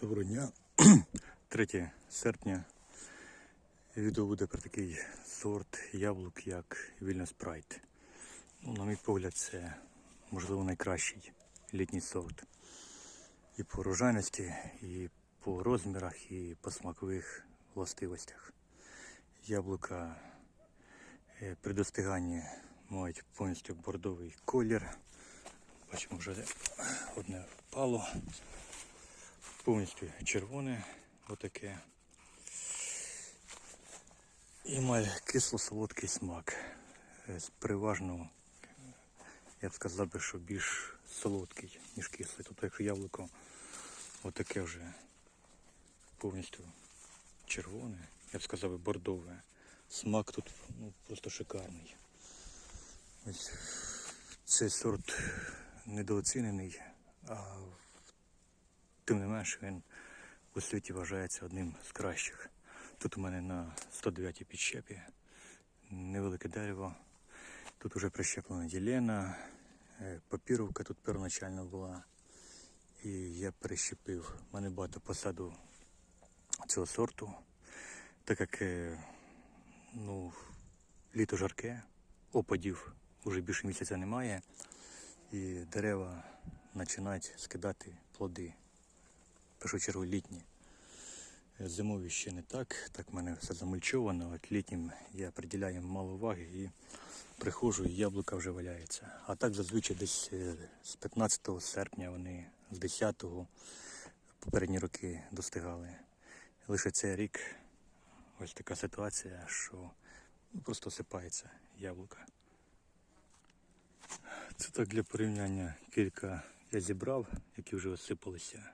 Доброго дня. 3 серпня. Відео буде про такий сорт яблук, як Вільнюс Прайд. Ну, на мій погляд, це можливо найкращий літній сорт. І по урожайності, і по розмірах, і по смакових властивостях. Яблука е, при достиганні мають повністю бордовий колір. Бачимо, вже одне впало повністю червоне, отаке. І має кисло-солодкий смак. Е, Переважно, я б сказав би, що більш солодкий, ніж кислий. Тобто, якщо яблуко отаке вже повністю червоне, я б сказав би бордове. Смак тут ну, просто шикарний. Ось цей сорт недооцінений, а Тим не менш він у світі вважається одним з кращих. Тут у мене на 109-й підщепі невелике дерево. Тут вже прищеплена ділена, е, папіровка тут первоначально була. І я перещепив. У мене багато посаду цього сорту, так як е, ну, літо жарке, опадів вже більше місяця немає, і дерева починають скидати плоди в першу чергу літні. Е, Зимові ще не так, так в мене все замульчовано, от літнім я приділяю мало уваги і приходжу, і яблука вже валяється. А так зазвичай десь е, з 15 серпня вони з 10-го попередні роки достигали. Лише цей рік ось така ситуація, що ну, просто осипається яблука. Це так для порівняння кілька я зібрав, які вже осипалися.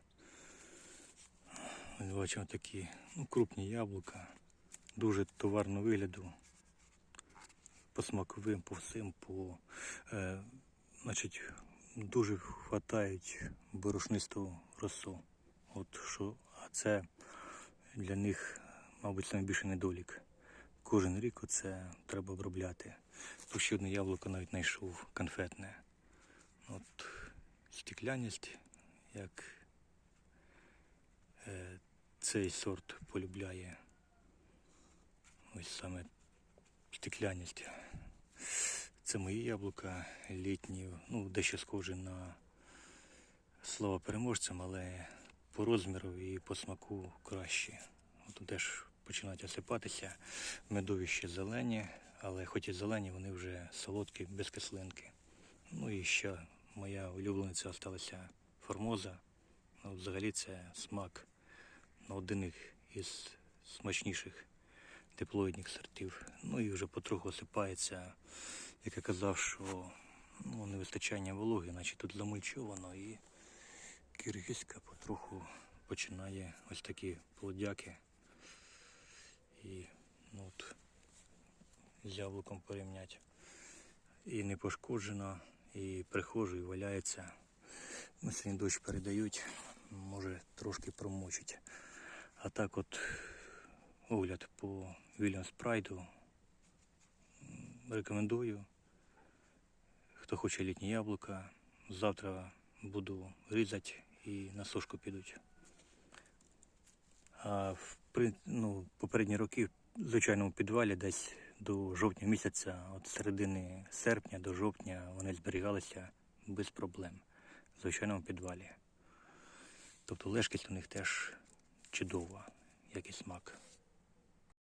Бачимо такі ну, крупні яблука, дуже товарного вигляду. По смаковим, по всім, по, е, значить, дуже хватають борошнисту росу. От що, а це для них, мабуть, найбільший недолік. Кожен рік оце треба обробляти. Тут ще одне яблуко навіть знайшов конфетне. От стекляність, як цей сорт полюбляє. Ось саме стекляність. Це мої яблука літні, ну, дещо схожі на слова переможцям, але по розміру і по смаку кращі. От теж починають осипатися. Медові ще зелені, але хоч і зелені, вони вже солодкі, без кислинки. Ну і ще моя улюблениця залишилася формоза. Ну, взагалі це смак на один із смачніших диплоїдних сортів. Ну і вже потроху осипається, як я казав, що ну, не вистачання вологи, значить тут замульчовано і киргизька потроху починає ось такі плодяки. І ну, от, з яблуком порівняти. І не пошкоджено, і приходжу, і валяється. Ну, сьогодні дощ передають, може трошки промочить. А так от огляд по Williams Прайду рекомендую. Хто хоче літні яблука, завтра буду різати і на сушку підуть. А в ну, попередні роки в звичайному підвалі десь до жовтня місяця, от середини серпня до жовтня вони зберігалися без проблем в звичайному підвалі. Тобто лежкість у них теж чудова, як і смак.